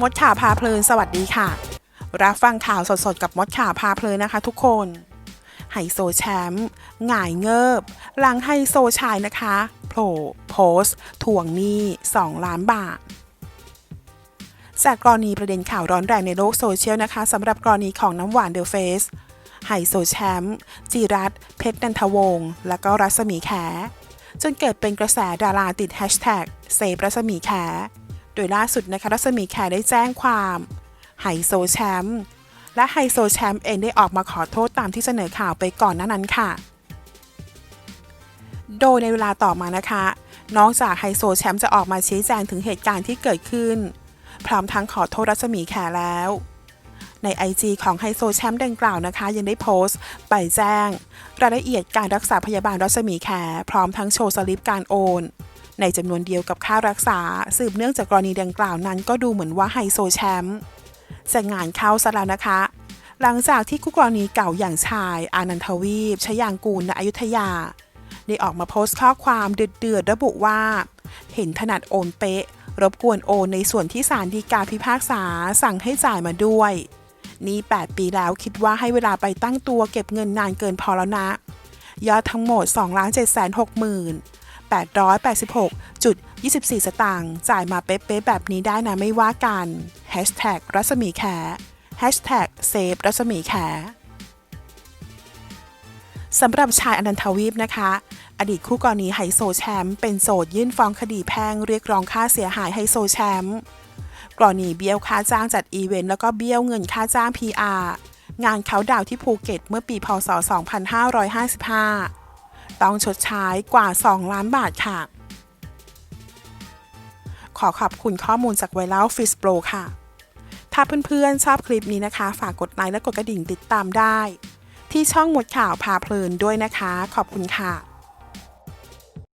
มดข่าวพาเพลินสวัสดีค่ะ รับฟังข่าวสดๆ กับมดข่าวพาเพลินนะคะทุกคนไฮโซแชมป์หงายเงิบ หลังไฮโซชายนะคะโผล่โพสต์ทวงหนี้ 2 ล้านบาทจากกรณีประเด็นข่าวร้อนแรงในโลกโซเชียลนะคะสำหรับกรณีของน้ำหวานเดอะเฟสไฮโซแชมป์จีรัตเพชรนันทวงศ์และก็รัศมีแขจนเกิดเป็นกระแสดาราติดแฮชแท็กเซฟรัศมีแข โดยล่าสุดนะคะรัศมีแขได้แจ้งความไฮโซแชมป์และไฮโซแชมป์เองได้ออกมาขอโทษตามที่เสนอข่าวไปก่อนหน้านั้นค่ะ โดยในเวลาต่อมานะคะ นอกจากไฮโซแชมป์จะออกมาชี้แจงถึงเหตุการณ์ที่เกิดขึ้น พร้อมทั้งขอโทษรัศมีแขแล้ว ใน IG ของไฮโซแชมป์ดังกล่าวนะคะ ยังได้โพสต์ ใบแจ้ง รายละเอียดการรักษาพยาบาลรัศมีแขพร้อมทั้งโชว์สลิปการโอน ในจำนวนเดียวกับค่ารักษา สืบเนื่องจากกรณีดังกล่าวนั้น ก็ดูเหมือนว่าไฮโซแชมป์จะงานเข้าซะแล้วนะคะ หลังจากที่คู่กรณีเก่าอย่างชาย อานันทวีปชยางกูลนอยุธยา ได้ออกมาโพสต์ข้อความเดือดๆระบุว่า เห็นถนัดโอนเป๊ะ รบกวนโอนในส่วนที่ศาลฎีกาพิพากษาสั่งให้จ่ายมาด้วยนี่ 8 ปีแล้วคิดว่าให้เวลาไปตั้งตัวเก็บเงินนานเกินพอแล้วนะ ยอดทั้งหมด 2 7มื่น 886.24 สตางค์จ่ายมาเป๊ะๆแบบนี้ได้นะไม่ว่ากันรัศมีแข Hashtag เซฟรัศมีแขสำหรับชายอนันทวีปนะคะ อดีตคู่กรณีไฮโซแชมป์เป็นโสดยื่นฟ้องคดีแพ่งเรียกร้องค่าเสียหายไฮโซแชมป์กรณีเบี้ยวค่าจ้างจัดอีเวนต์แล้วก็เบี้ยวเงินค่าจ้าง PR งานเขาดาวที่ภูเก็ตเมื่อปีพศ 2555 ต้องชดใช้กว่า 2 ล้านบาทค่ะ ขอขอบคุณข้อมูลจากไวรัลฟิสโปรค่ะ ถ้าเพื่อนๆ ชอบคลิปนี้นะคะ ฝากกดไลค์และกดกระดิ่งติดตามได้ ที่ช่องหมดข่าวพาเพลินด้วยนะคะ ขอบคุณค่ะ